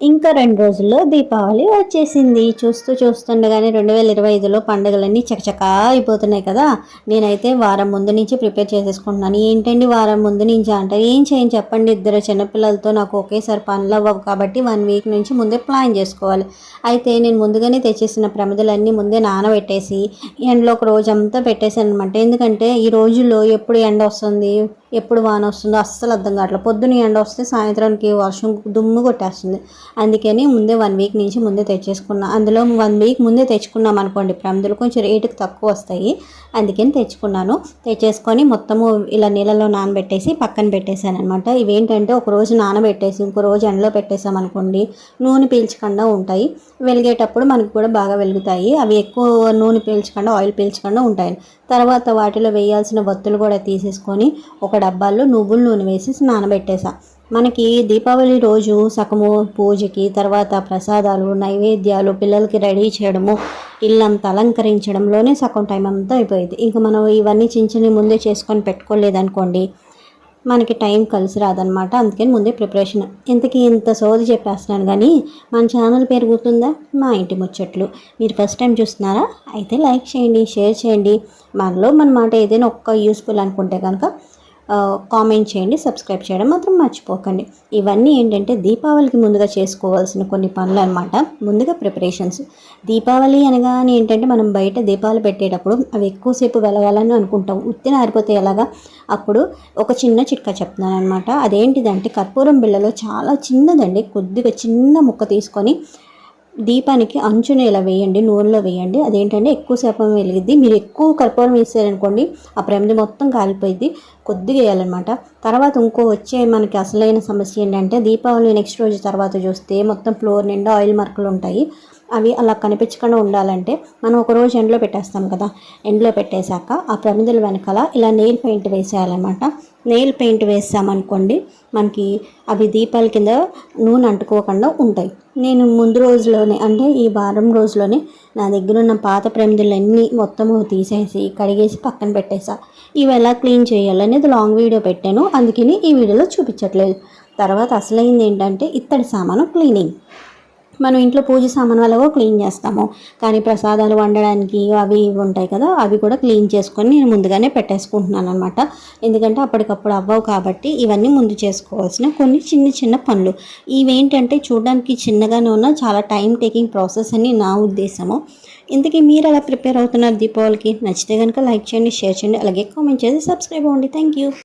ఇంకా రెండు రోజుల్లో దీపావళి వచ్చేసింది. చూస్తూ చూస్తుండగానే రెండు వేల ఇరవై ఐదులో పండుగలన్నీ చకచకా అయిపోతున్నాయి కదా. నేనైతే వారం ముందు నుంచి ప్రిపేర్ చేసేసుకుంటున్నాను. ఏంటండి వారం ముందు నుంచి అంటే ఏం చేయని చెప్పండి. ఇద్దరు చిన్నపిల్లలతో నాకు ఒకేసారి పనులు అవ్వవు కాబట్టి వన్ వీక్ నుంచి ముందే ప్లాన్ చేసుకోవాలి. అయితే నేను ముందుగానే తెచ్చేసిన ప్రమిదలన్నీ ముందే నానబెట్టేసి ఎండలో ఒక రోజంతా పెట్టేశాను అనమాట ఎందుకంటే ఈ రోజుల్లో ఎప్పుడు ఎండ వస్తుంది? ఎప్పుడు వాన వస్తుందో అస్సలు అర్థం కావట్లేదు. పొద్దున ఎండ వస్తే సాయంత్రానికి వర్షం దుమ్ము కొట్టేస్తుంది. అందుకని ముందే వన్ వీక్ నుంచి ముందే తెచ్చేసుకున్నా. అందులో వన్ వీక్ ముందే తెచ్చుకున్నాం అనుకోండి. ప్రమిదలు కొంచెం రేటుకి తక్కువ వస్తాయి. అందుకని తెచ్చుకున్నాను. తెచ్చేసుకొని మొత్తము ఇలా నీళ్ళలో నానబెట్టేసి పక్కన పెట్టేశాను అనమాట ఇవేంటంటే ఒక రోజు నానబెట్టేసి ఇంకో రోజు ఎండలో పెట్టేసాం అనుకోండి నూనె పీల్చకుండా ఉంటాయి. వెలిగేటప్పుడు మనకు కూడా బాగా వెలుగుతాయి. అవి ఎక్కువ నూనె పీల్చకుండా ఆయిల్ పీల్చకుండా ఉంటాయి. తర్వాత వాటిలో వేయాల్సిన వత్తులు కూడా తీసేసుకొని ఒక డబ్బాల్లో నువ్వుల నూనె వేసి నానబెట్టేసా మనకి దీపావళి రోజు సగము పూజకి తర్వాత ప్రసాదాలు నైవేద్యాలు పిల్లలకి రెడీ చేయడము ఇల్లంతా అలంకరించడంలోనే సగం టైం అంతా అయిపోయింది. ఇంకా మనం ఇవన్నీ చిన్న చిన్న ముందే చేసుకొని పెట్టుకోలేదనుకోండి మనకి టైం కలిసి రాదనమాట. అందుకని ముందే ప్రిపరేషన్. ఇంతకీ ఇంత సోది చెప్పేస్తున్నాను కానీ మన ఛానల్ పేరు గుర్తుందా? మా ఇంటి ముచ్చట్లు. మీరు ఫస్ట్ టైం చూస్తున్నారా? అయితే లైక్ చేయండి షేర్ చేయండి. మనలో మన మాట ఏదైనా ఒక్క యూస్ఫుల్ అనుకుంటే కనుక కామెంట్ చేయండి సబ్స్క్రైబ్ చేయడం మాత్రం మర్చిపోకండి. ఇవన్నీ ఏంటంటే దీపావళికి ముందుగా చేసుకోవాల్సిన కొన్ని పనులు అనమాట ముందుగా ప్రిపరేషన్స్ దీపావళి అనగానే ఏంటంటే మనం బయట దీపాలు పెట్టేటప్పుడు అవి ఎక్కువసేపు వెలగాలని అనుకుంటాం. ఉత్తిన ఆరిపోతే ఎలాగా? అప్పుడు ఒక చిన్న చిట్కా చెప్తున్నాను అనమాట అదేంటిదంటే కర్పూరం బిళ్ళలో చాలా చిన్నదండి. కొద్దిగా చిన్న ముక్క తీసుకొని దీపానికి అంచున ఇలా వేయండి నూనెలో వేయండి. అదేంటంటే ఎక్కువ శాపం వెలిగిద్ది. మీరు ఎక్కువ కర్పూరం వేసారనుకోండి ఆ ప్రమిది మొత్తం కాలిపోయింది కొద్దిగా వేయాలన్నమాట. తర్వాత ఇంకో వచ్చే మనకి అసలైన సమస్య ఏంటంటే దీపావళి నెక్స్ట్ రోజు తర్వాత చూస్తే మొత్తం ఫ్లోర్ నిండా ఆయిల్ మార్కులు ఉంటాయి. అవి అలా కనిపించకుండా ఉండాలంటే మనం ఒక రోజు ఎండలో పెట్టేస్తాం కదా. ఎండలో పెట్టేశాక ఆ ప్రమిదల వెనకాల ఇలా నెయిల్ పెయింట్ వేసేయాలన్నమాట. నెయిల్ పెయింట్ వేసామనుకోండి మనకి అవి దీపాల కింద నూనె అంటుకోకుండా ఉంటాయి. నేను ముందు రోజులోనే అంటే ఈ వారం రోజులోనే నా దగ్గర ఉన్న పాత ప్రమిదలన్నీ మొత్తము తీసేసి కడిగేసి పక్కన పెట్టేసా. ఇవి ఎలా క్లీన్ చేయాలనేది లాంగ్ వీడియో పెట్టాను. అందుకని ఈ వీడియోలో చూపించట్లేదు. తర్వాత అసలైంది ఏంటంటే ఇత్తడి సామాను క్లీనింగ్ మనం ఇంట్లో పూజ సామాన్ వల్ల కూడా క్లీన్ చేస్తాము. కానీ ప్రసాదాలు వండడానికి అవి ఇవి ఉంటాయి కదా అవి కూడా క్లీన్ చేసుకొని నేను ముందుగానే పెట్టేసుకుంటున్నాను అనమాట ఎందుకంటే అప్పటికప్పుడు అవ్వవు కాబట్టి ఇవన్నీ ముందు చేసుకోవాల్సిన కొన్ని చిన్న చిన్న పనులు. ఇవేంటంటే చూడడానికి చిన్నగానే ఉన్న చాలా టైం టేకింగ్ ప్రాసెస్ అని నా ఉద్దేశము. ఇంతకీ మీరు ఎలా ప్రిపేర్ అవుతున్నారు దీపావళికి? నచ్చితే కనుక లైక్ చేయండి షేర్ చేయండి అలాగే కామెంట్ చేసి సబ్స్క్రైబ్ అవ్వండి. Thank you.